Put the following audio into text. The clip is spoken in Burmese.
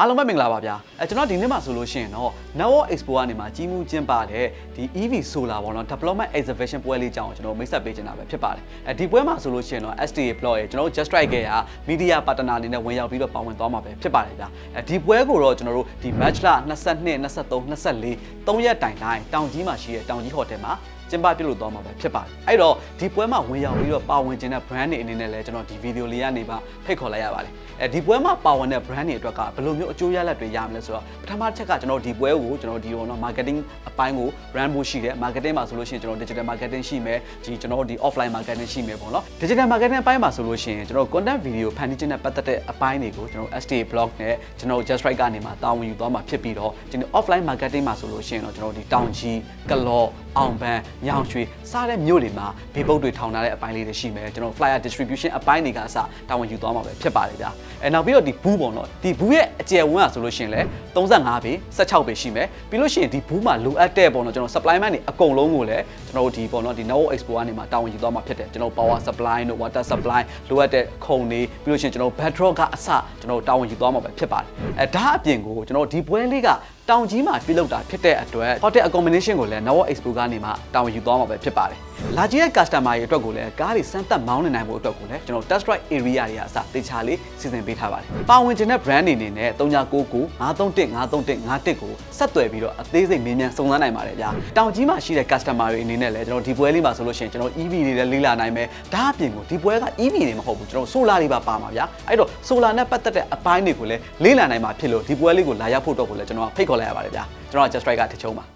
အားလုံးပဲမင်္ဂလာပါဗျာအဲကျွန်တော်ဒီနေ့မှာဆိုလို့ရှိရင်တော့ Network Expo ကနေမှာကြီးမှုကျင်းပတဲ့ဒီ EV Solar ပေါ့နော် Development Exhibition ပွဲလေးကြောင်းကိုကျွန်တော်မိတ်ဆက်ပေးချင်တာပဲဖြစ်ပါတယ်အဲဒီပွဲမှာဆိုလို့ရှိရင်တော့ STA Plot ရဲ့ကျွန်တော်တို့ Just Strike ရဲ့ Media Partner အနေနဲ့ဝင်ရောက်ပြီးတော့ပါဝင်သွားမှာပဲဖြစ်ပါတယ်ဗျာအဲဒီပွဲကိုတော့ကျွန်တော်တို့ဒီ Match လ22 23 24 3ရက်တိုင်တိုင်းတောင်ကြီးမှာရှိတဲ့တောင်ကြီးဟိုတယ်မှာ ကျင်းပပြုလုပ်သွားမှာပဲဖြစ်ပါတယ်အဲ့တော့ဒီပွဲမှာဝင်ရောက်ပြီးတော့ပါဝင်ခြင်းတဲ့ brand တွေအနေနဲ့လည်းကျွန်တော်ဒီဗီဒီယိုလေးကနေပါဖိတ်ခေါ်လိုက်ရပါတယ်အဲဒီပွဲမှာပါဝင်တဲ့ brand တွေအတွက်ကဘယ်လိုမျိုးအကျိုးရလဒ်တွေရမလဲဆိုတော့ပထမချက်ကကျွန်တော်ဒီပွဲကိုကျွန်တော်ဒီတော့နော် marketing အပိုင်းကို brand ဖို့ရှိတယ် marketing မှာဆိုလို့ရှိရင်ကျွန်တော် digital marketing ရှိမယ်ဒီကျွန်တော်ဒီ offline marketing ရှိမယ်ပေါ့နော် digital marketing အပိုင်းမှာဆိုလို့ရှိရင်ကျွန်တော် content video ဖန်တီးခြင်းနဲ့ပတ်သက်တဲ့အပိုင်းတွေကိုကျွန်တော် STA blog နဲ့ကျွန်တော် just right ကနေမှာတာဝန်ယူသွားမှာဖြစ်ပြီးတော့ကျွန်တော် offline marketing မှာဆိုလို့ရှိရင်တော့ကျွန်တော်ဒီတောင်ကြီးကလော့အောင်ပန်းညောင်ရွှေစားတဲ့မြို့တွေမှာဘေးပုတ်တွေထောင်ထားတဲ့အပိုင်းလေးတွေရှိမယ်ကျွန်တော် flyer distribution အပိုင်းတွေကအစတာဝန်ယူသွားမှာပဲဖြစ်ပါတယ်ဗျာအဲနောက်ပြီးတော့ဒီဘူးပေါ့နော်ဒီဘူးရဲ့အကျယ်ဝန်းอ่ะဆိုလို့ရှိရင်လည်း35ပေ16ပေရှိမယ်ပြီးလို့ရှိရင်ဒီဘူးမှာလိုအပ်တဲ့ပေါ့နော်ကျွန်တော် supply man တွေအကုန်လုံးကိုလည်းကျွန်တော်တို့ဒီပေါ့နော်ဒီ Network Expo ကနေမှာတာဝန်ယူသွားမှာဖြစ်တယ်ကျွန်တော် power supply တို့ water supply လိုအပ်တဲ့ခုံတွေပြီးလို့ရှိရင်ကျွန်တော် bedrock ကအစကျွန်တော်တာဝန်ယူသွားမှာပဲဖြစ်ပါတယ်အဲဒါအပြင်ကိုကျွန်တော်ဒီပွဲလေးကတောင်ကြီးမှာပြုလုပ်တာဖြစ်တဲ့အတွက် hotel accommodation ကိုလည်း Network Expo ကနေမှတာဝန်ယူသွားမှာပဲဖြစ်ပါတယ်။လာကြည့်တဲ့ customer တွေအတွက်ကိုလည်းကားတွေစမ်းသပ်မောင်းနေနိုင်ဖို့အတွက်ကိုလည်းကျွန်တော် test drive area တွေကအစတေချာလေးစီစဉ်ပေးထားပါတယ်။ပါဝင်ခြင်းတဲ့ brand တွေအနေနဲ့3999 531 531 51ကိုဆက်သွယ်ပြီးတော့အသေးစိတ်မေးမြန်းစုံစမ်းနိုင်ပါတယ်ဗျာ။တောင်ကြီးမှာရှိတဲ့ customer တွေအနေနဲ့လည်းကျွန်တော်ဒီပွဲလေးမှာဆိုလို့ရှိရင်ကျွန်တော် EV တွေလည်းလေးလာနိုင်မယ်။ဒါအပြင်ကိုဒီပွဲက EV တွေမဟုတ်ဘူးကျွန်တော် solar တွေပါပါမှာဗျာ။အဲ့တော့ solar နဲ့ပတ်သက်တဲ့အပိုင်းတွေကိုလည်းလေးလာနိုင်မှာဖြစ်လို့ဒီပွဲလေးကိုလာရောက်ဖို့အတွက်ကိုလည်းကျွန်တော်ဖိတ်ခေါ်လိုက်ရပါတယ်ဗျာ။ကျွန်တော်က just strike ကတချုံပါ